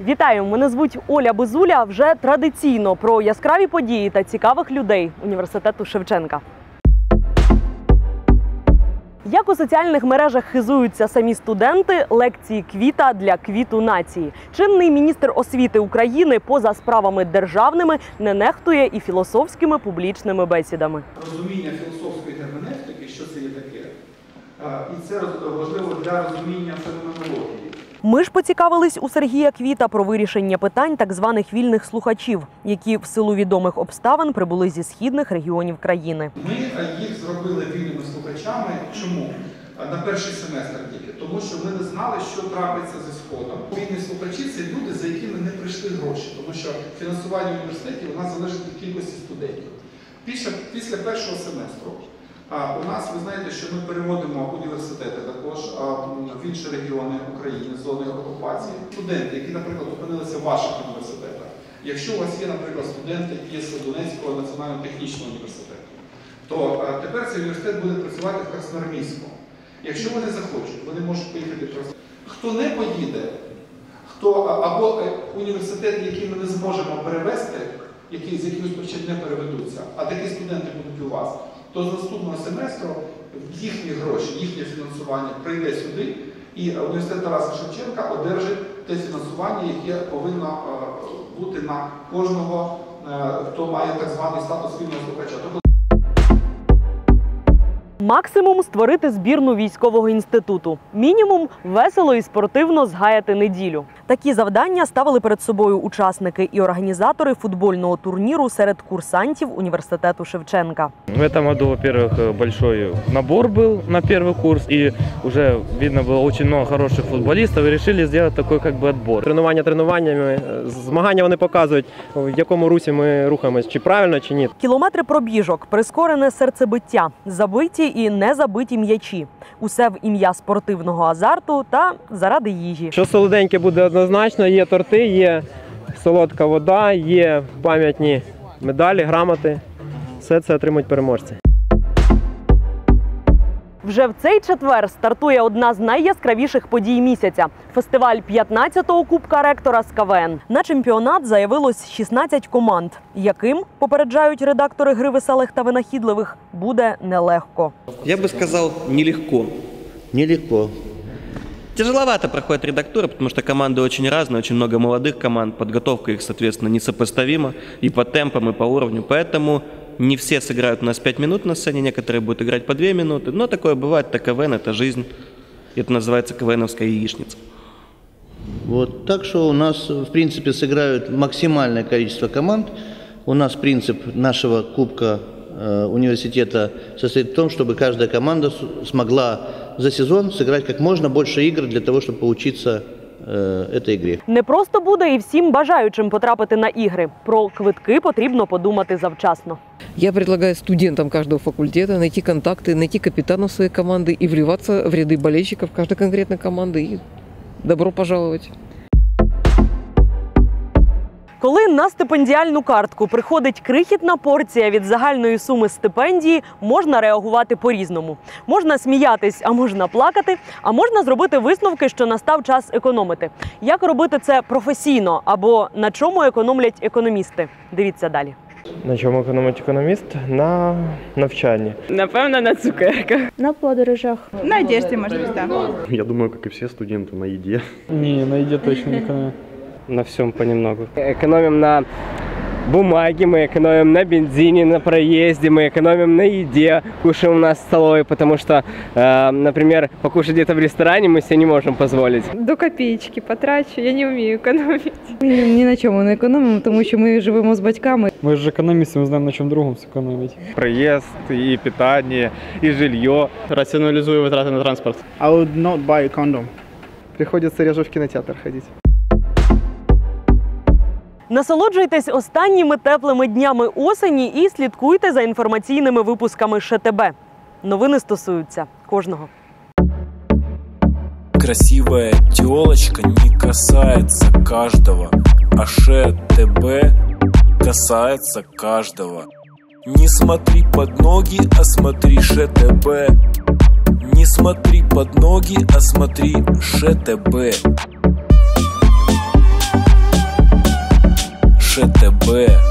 Вітаю! Мене звуть Оля Безуля. Вже традиційно про яскраві події та цікавих людей університету Шевченка. Як у соціальних мережах хизуються самі студенти, лекції квіта для квіту нації. Чинний міністр освіти України поза справами державними не нехтує і філософськими публічними бесідами. розуміння філософської герменевтики, що це є таке. І це важливо для розуміння феноменології. Ми ж поцікавились у Сергія Квіта про вирішення питань так званих вільних слухачів, які в силу відомих обставин прибули зі східних регіонів країни. Ми їх зробили вільними слухачами. Чому? На перший семестр тільки. Тому що ми не знали, що трапиться зі сходом. Вільні слухачі це люди, за якими не прийшли гроші, тому що фінансування університетів у нас залежить від кількості студентів. Після, після першого семестру а, у нас ви знаєте, що ми переводимо університети також в інші регіони України, зони окупації. Студенти, які, наприклад, опинилися в ваших університетах. Якщо у вас є, наприклад, студенти, які з Донецького національно-технічного університету, то тепер цей університет буде працювати в Красноармійському. Якщо вони захочуть, вони можуть поїхати в. Хто не поїде, хто або е, університети, які ми не зможемо перевести, які з якихось причин не переведуться, а такі студенти будуть у вас, то з наступного семестру їхні гроші, їхнє фінансування прийде сюди, і університет Тараса Шевченка одержить те фінансування, яке повинно е, бути на кожного, е, хто має так званий статус вільного слухача. Тобто Максимум створити збірну військового інституту. Мінімум весело і спортивно згаяти неділю. Такі завдання ставили перед собою учасники і організатори футбольного турніру серед курсантів університету Шевченка. В этом году, во-первых, большой набор был на первый курс, и уже видно было очень много хороших футболистов, и решили сделать такой как бы отбор. Тренування тренуваннями, е, змагання вони показують, в якому русі ми рухаємось, чи правильно, чи ні. Кілометри пробіжок, прискорене серцебиття, забиті і незабиті м'ячі. Усе в ім'я спортивного азарту та заради їжі. Що солоденьке буде однозначно, є торти, є солодка вода, є пам'ятні медалі, грамоти. Все це отримують переможці. Вже в цей четвер стартує одна з найяскравіших подій місяця фестиваль 15-го кубка ректора з КВН. На чемпіонат заявилось 16 команд, яким попереджають редактори гри веселих та винахідливих, буде нелегко. Я бы сказал, нелегко. Нелегко. Тяжеловато проходит редактура, потому что команды очень разные, очень много молодых команд, подготовка их, соответственно, несопоставима и по темпам, и по уровню. Поэтому не все сыграют у нас 5 минут на сцене, некоторые будут играть по 2 минуты. Но такое бывает, это КВН, это жизнь. Это называется КВНовская яичница. Вот. Так что у нас, в принципе, сыграют максимальное количество команд. У нас принцип нашего Кубка э, университета состоит в том, чтобы каждая команда смогла за сезон сыграть как можно больше игр для того, чтобы поучиться этой игре. Не просто буде і всім бажаючим потрапити на ігри. Про квитки потрібно подумати завчасно. Я предлагаю студентам каждого факультета найти контакты, найти капитанов своей команды и вливаться в ряды болельщиков каждой конкретной команды. И добро пожаловать. Коли на стипендіальну картку приходить крихітна порція від загальної суми стипендії, можна реагувати по-різному. Можна сміятись, а можна плакати, а можна зробити висновки, що настав час економити. Як робити це професійно або на чому економлять економісти? Дивіться далі. На чому економить економіст? На навчанні. Напевно, на цукерках. На подорожах. На одежді, може так. Я думаю, как и все студенты, на еде. Не, на еде точно не экономим. На всем понемногу. Экономим на бумаге, мы экономим на бензине, на проезде, мы экономим на еде, кушаем у нас в столовой, потому что, э, например, покушать где-то в ресторане мы себе не можем позволить. До копеечки потрачу, я не вмію економити. Ні на чому не економимо, тому що ми живемо з батьками. Мы же экономисты, мы знаем, на чем другом сэкономить. Проезд, и питание, и жилье. Рационализую вытраты на транспорт. I would not buy a condom. Приходится реже в кинотеатр ходить. Насолоджуйтесь останніми теплими днями осені і слідкуйте за інформаційними випусками ШТБ. Новини стосуються кожного. Красивая телочка не касается каждого, а ШТБ касается каждого. Не смотри под ноги, а смотри ШТБ. Не смотри под ноги, а смотри ШТБ. ШТБ.